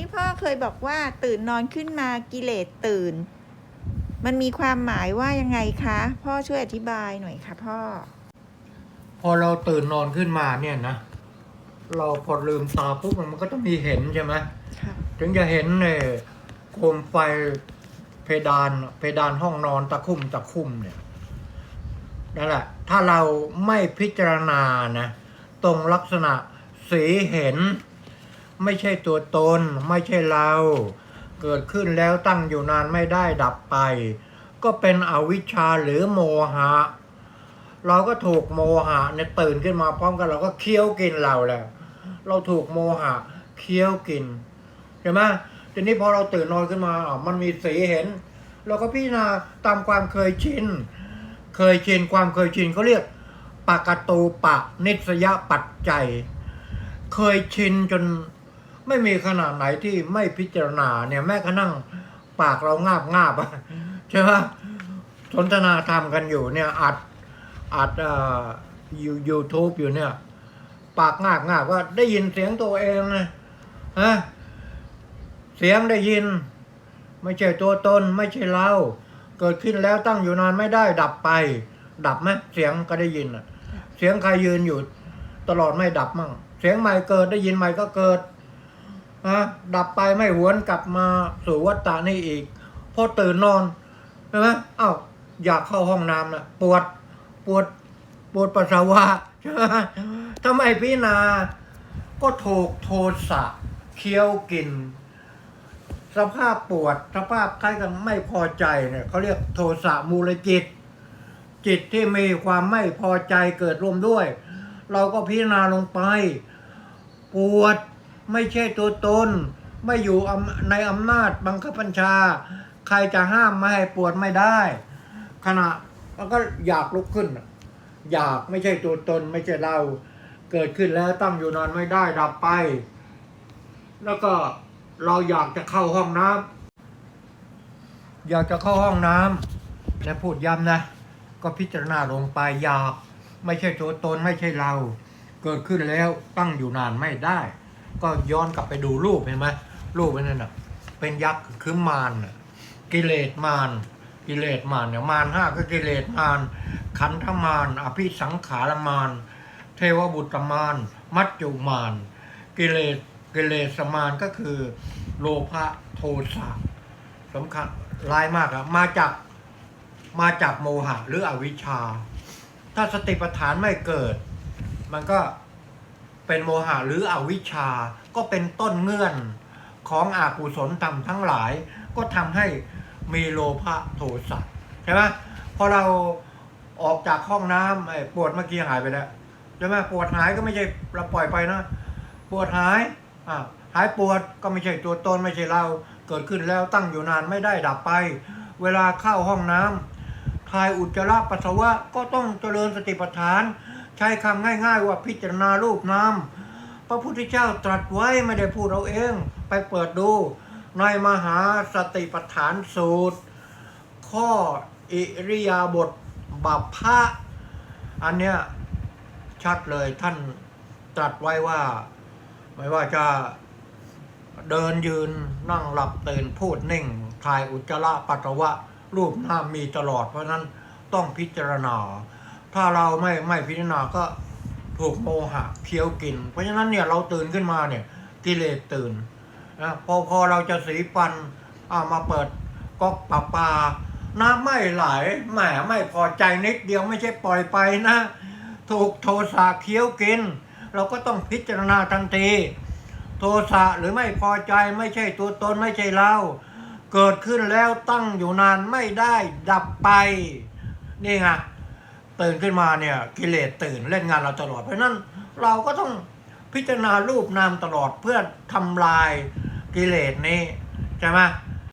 ที่พ่อเคยบอกว่าตื่นนอนขึ้นมากิเลสตื่น มันมีความหมายว่ายังไงคะ พ่อช่วยอธิบายหน่อยค่ะพ่อ พอเราตื่นนอนขึ้นมาเนี่ยนะ เราพอลืมตาปุ๊บมันก็ต้องมีเห็นใช่ไหมค่ะถึงจะเห็นเนี่ยโคมไฟเพดานเพดานห้องนอนตะคุ่มตะคุ่มเนี่ยนั่นแหละถ้าเราไม่พิจารณานะ ตรงลักษณะสีเห็น ไม่ใช่ตัวตน ไม่ใช่เรา เกิดขึ้นแล้วตั้งอยู่นานไม่ได้ดับไป ก็เป็นอวิชชาหรือโมหะ เราก็ถูกโมหะเนี่ยตื่นขึ้นมาพร้อมกันเราก็เคี้ยวกินเราแล้ว เราถูกโมหะเคี้ยวกินใช่ไหมทีนี้พอเราตื่นนอนขึ้นมาอะมันมีสีเห็น เราก็พิจารณาตามความเคยชินเคยชินความเคยชินเขาเรียกปากตูปะนิสยปัจจัย เคยชินจน ไม่มีขนาดไหนที่ไม่พิจารณาเนี่ยแม้กระทั่งปากเรางาบงาบใช่ไหมสนทนาธรรมกันอยู่เนี่ยอัดอัดอยูยูทูบอยู่เนี่ย ปากงาบงาบว่าได้ยินเสียงตัวเองนะฮะเสียงได้ยิน ไม่ใช่ตัวตนไม่ใช่เรา เกิดขึ้นแล้วตั้งอยู่นานไม่ได้ ดับไป ดับไหมเสียงก็ได้ยินอะเสียงใครยืนอยู่ ตลอดไม่ดับมั่งเสียงใหม่เกิดได้ยินใหม่ก็เกิด นะดับไปไม่หวนกลับมาสู่วัฏฏะนี่อีกพอตื่นนอนใช่ไหมอ้าวอยากเข้าห้องน้ำนะปวดปวดปวดปัสสาวะใช่ไหมทำไมพี่นา ก็ถูกโทสะเคี้ยวกิน สภาพปวดสภาพคล้ายกับไม่พอใจเนี่ยเขาเรียกโทสะมูลจิต จิตที่มีความไม่พอใจเกิดร่วมด้วย เราก็พิจารณาลงไป ปวด ไม่ใช่ตัวตน ไม่อยู่ในอำนาจบังคับบัญชา ใครจะห้ามไม่ให้ปวดไม่ได้ ขณะแล้วก็อยากลุกขึ้น อยากไม่ใช่ตัวตน ไม่ใช่เราเกิดขึ้นแล้วตั้งอยู่นานไม่ได้ดับไป แล้วก็เราอยากจะเข้าห้องน้ำอยากจะเข้าห้องน้ำและพูดย้ำนะ ก็พิจารณาลงไปอยาก ไม่ใช่ตัวตนไม่ใช่เรา เกิดขึ้นแล้วตั้งอยู่นานไม่ได้ ก็ย้อนกลับไปดูรูปเห็นไหมรูปนั่นน่ะ เป็นยักษ์คือมารน่ะกิเลสมารกิเลสมารเนี่ยมารห้าก็กิเลสมารขันธมารอภิสังขารมารเทวบุตรมารมัจจุมารกิเลสกิเลสมารก็คือ โลภะโทสะสำคัญร้ายมากอะมาจากมาจากโมหะหรืออวิชชา ถ้าสติปัฏฐานไม่เกิด มันก็ เป็นโมหะหรืออวิชชา ก็เป็นต้นเงื่อนของอากุศลธรรมทั้งหลาย ก็ทำให้มีโลภะโทสะใช่ไหมพอเราออกจากห้องน้ำไอ้ปวดเมื่อกี้หายไปแล้วใช่ไหมปวดหายก็ไม่ใช่เราปล่อยไปนะ ปวดหายอ่าหายปวดก็ไม่ใช่ตัวตนไม่ใช่เราเกิดขึ้นแล้วตั้งอยู่นานไม่ได้ดับไป เวลาเข้าห้องน้ำทายอุจจาระปัสสาวะก็ต้องเจริญสติปัฏฐาน ใช้คำง่ายๆว่าพิจารณารูปนามพระพุทธเจ้าตรัสไว้ไม่ได้พูดเราเองไปเปิดดู ในมหาสติปัฏฐานสูตร ข้ออิริยาบถบัพพะอันเนี้ยชัดเลยท่านตรัสไว้ว่า ไม่ว่าจะเดินยืนนั่งหลับตื่นพูดนิ่งถ่ายอุจจาระปัสสาวะรูปนามมีตลอดเพราะฉะนั้นต้องพิจารณา ถ้าเราไม่ไม่พิจารณาก็ถูกโมหะเคี้ยวกิน เพราะฉะนั้นเนี่ยเราตื่นขึ้นมาเนี่ยกิเลสตื่นนะพอพอเราจะสีฟันอามาเปิดก๊อกปลาปาน้ำไม่ไหลแหมไม่พอใจนิดเดียวไม่ใช่ปล่อยไปนะ ถูกโทสะเคี้ยวกิน เราก็ต้องพิจารณาทันที โทสะหรือไม่พอใจไม่ใช่ตัวตนไม่ใช่เรา เกิดขึ้นแล้วตั้งอยู่นานไม่ได้ดับไป นี่ไง ตื่นขึ้นมาเนี่ยกิเลสตื่นเล่นงานเราตลอด เพราะนั้นเราก็ต้องพิจารณารูปนามตลอดเพื่อทำลายกิเลสนี้ใช่ไหม